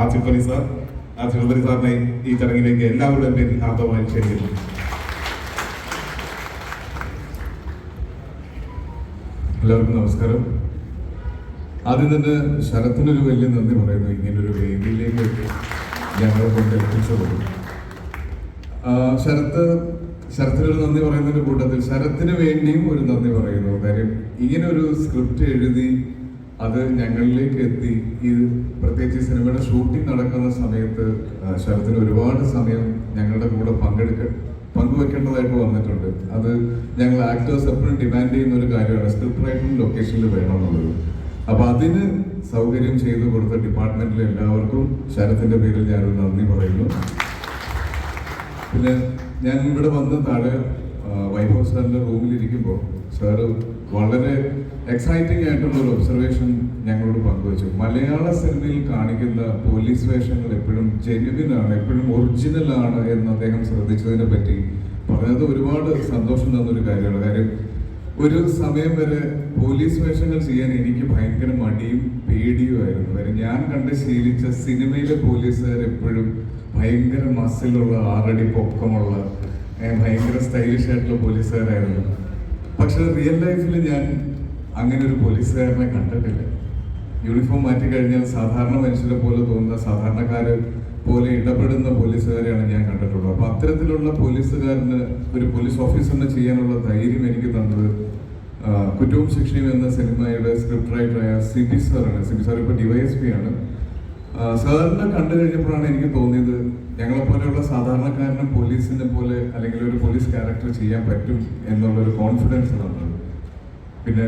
Asif Ali sir Asif Ali സാറിനെ ഈ ചടങ്ങിലേക്ക് എല്ലാവരുടെയും പേരിൽ ആർദ്രമായി ക്ഷണിക്കുന്നു. എല്ലാവർക്കും നമസ്കാരം. ആദ്യം തന്നെ ശരത്തിനൊരു വലിയ നന്ദി പറയുന്നു. ഇങ്ങനൊരു വേദിയിലേക്ക് ഞങ്ങളെ കൊണ്ട് എത്തിച്ചത്. ശരത്ത് ശരത്തിനൊരു നന്ദി പറയുന്നതിന്റെ കൂട്ടത്തിൽ ശരത്തിന് വേണ്ടിയും ഒരു നന്ദി പറയുന്നു. കാര്യം ഇങ്ങനെ ഒരു സ്ക്രിപ്റ്റ് എഴുതി അത് ഞങ്ങളിലേക്ക് എത്തി. ഈ പ്രത്യേകിച്ച് സിനിമയുടെ ഷൂട്ടിംഗ് നടക്കുന്ന സമയത്ത് ശരത്തിന് ഒരുപാട് സമയം ഞങ്ങളുടെ കൂടെ പങ്കെടുക്ക പങ്കുവെക്കേണ്ടതായിട്ട് വന്നിട്ടുണ്ട്. അത് ഞങ്ങൾ ആക്ടേഴ്സ് എപ്പോഴും ഡിമാൻഡ് ചെയ്യുന്ന ഒരു കാര്യമാണ്. സ്ക്രിപ്റ്റ് റൈറ്റിംഗ് ലൊക്കേഷനിൽ വേണമെന്നുള്ളത്. അപ്പൊ അതിന് സൗകര്യം ചെയ്തു കൊടുത്ത ഡിപ്പാർട്ട്മെന്റിലെ എല്ലാവർക്കും ശരത്തിന്റെ പേരിൽ ഞാനൊരു നന്ദി പറയുന്നു. പിന്നെ ഞാൻ ഇവിടെ വന്ന് താഴെ വൈഭവ് സാറിന്റെ റൂമിൽ ഇരിക്കുമ്പോൾ സാറ് വളരെ എക്സൈറ്റിംഗ് ആയിട്ടുള്ള ഒരു ഒബ്സർവേഷൻ ഞങ്ങളോട് പങ്കുവച്ചു. മലയാള സിനിമയിൽ കാണിക്കുന്ന പോലീസ് വേഷങ്ങൾ എപ്പോഴും ജെന്യുവിൻ ആണ് എപ്പോഴും ഒറിജിനൽ ആണ് എന്ന് അദ്ദേഹം ശ്രദ്ധിച്ചതിനെ പറ്റി പറഞ്ഞത് ഒരുപാട് സന്തോഷം തന്നൊരു കാര്യമാണ്. കാര്യം ഒരു സമയം വരെ പോലീസ് വേഷങ്ങൾ ചെയ്യാൻ എനിക്ക് ഭയങ്കര മടിയും പേടിയുമായിരുന്നു കാര്യം ഞാൻ കണ്ട് ശീലിച്ച സിനിമയിലെ പോലീസുകാർ എപ്പോഴും ഭയങ്കര മസിലുള്ള ആറടി പൊക്കമുള്ള ഭയങ്കര സ്റ്റൈലിഷ് ആയിട്ടുള്ള പോലീസുകാരായിരുന്നു പക്ഷെ റിയൽ ലൈഫിൽ ഞാൻ അങ്ങനെ ഒരു പോലീസുകാരനെ കണ്ടിട്ടില്ല. യൂണിഫോം മാറ്റി കഴിഞ്ഞാൽ സാധാരണ മനുഷ്യരെ പോലെ തോന്നുന്ന സാധാരണക്കാർ പോലെ ഇടപെടുന്ന പോലീസുകാരെയാണ് ഞാൻ കണ്ടിട്ടുള്ളത്. അപ്പൊ അത്തരത്തിലുള്ള പോലീസുകാരന് ഒരു പോലീസ് ഓഫീസറിന് ചെയ്യാനുള്ള ധൈര്യം എനിക്ക് തന്നത് കുറ്റവും ശിക്ഷയും എന്ന സിനിമയുടെ സ്ക്രിപ്റ്റ് റൈറ്ററായ സിബി സാറാണ് സിബി സാർ ഇപ്പൊ ഡിവൈഎസ് പി ആണ്. സാറിനെ കണ്ടു കഴിഞ്ഞപ്പോഴാണ് എനിക്ക് തോന്നിയത് ഞങ്ങളെ പോലെയുള്ള സാധാരണക്കാരനും പോലീസിനെ പോലെ അല്ലെങ്കിൽ ഒരു പോലീസ് ക്യാരക്ടർ ചെയ്യാൻ പറ്റും എന്നുള്ള ഒരു കോൺഫിഡൻസ് തന്നത് പിന്നെ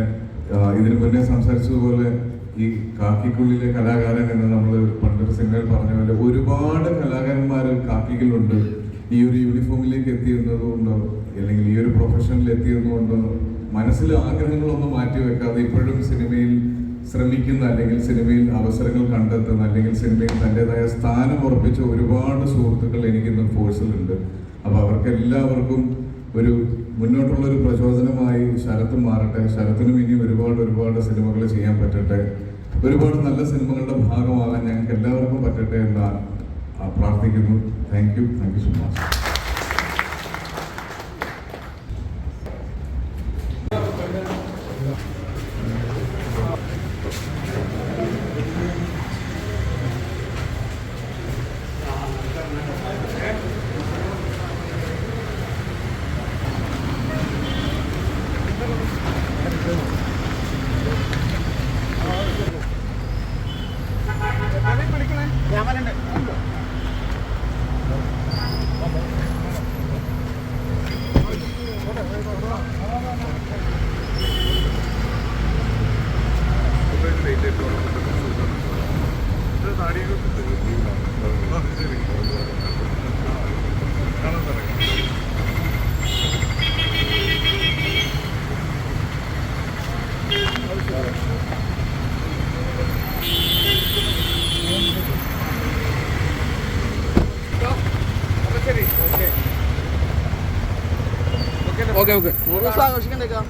ഇതിനു മുന്നേ സംസാരിച്ചതുപോലെ ഈ കാക്കിക്കുള്ളിലെ കലാകാരൻ എന്ന് നമ്മൾ പണ്ടൊരു സിനിമയിൽ പറഞ്ഞ പോലെ ഒരുപാട് കലാകാരന്മാർ കാക്കികളുണ്ട്. ഈ ഒരു യൂണിഫോമിലേക്ക് എത്തിയിരുന്നതുകൊണ്ടോ അല്ലെങ്കിൽ ഈ ഒരു പ്രൊഫഷനിൽ എത്തിയിരുന്നതുകൊണ്ടോ മനസ്സിൽ ആഗ്രഹങ്ങളൊന്നും മാറ്റി വെക്കാതെ ഇപ്പോഴും സിനിമയിൽ ശ്രമിക്കുന്ന അല്ലെങ്കിൽ സിനിമയിൽ അവസരങ്ങൾ കണ്ടെത്തുന്ന അല്ലെങ്കിൽ സിനിമയിൽ തന്റെതായ സ്ഥാനം ഉറപ്പിച്ച ഒരുപാട് സുഹൃത്തുക്കൾ എനിക്കിന്ന് ഫോഴ്സിലുണ്ട്. അപ്പൊ അവർക്ക് എല്ലാവർക്കും ഒരു മുന്നോട്ടുള്ള ഒരു പ്രചോദനമായി ശരത്തും മാറട്ടെ. ശരത്തിനും ഇനി ഒരുപാട് ഒരുപാട് സിനിമകൾ ചെയ്യാൻ പറ്റട്ടെ. ഒരുപാട് നല്ല സിനിമകളുടെ ഭാഗമാകാൻ ഞങ്ങൾക്ക് എല്ലാവർക്കും പറ്റട്ടെ എന്ന് പ്രാർത്ഥിക്കുന്നു. Thank you thank you so much okay okay. ആഘോഷിക്കണ്ടേക്കാം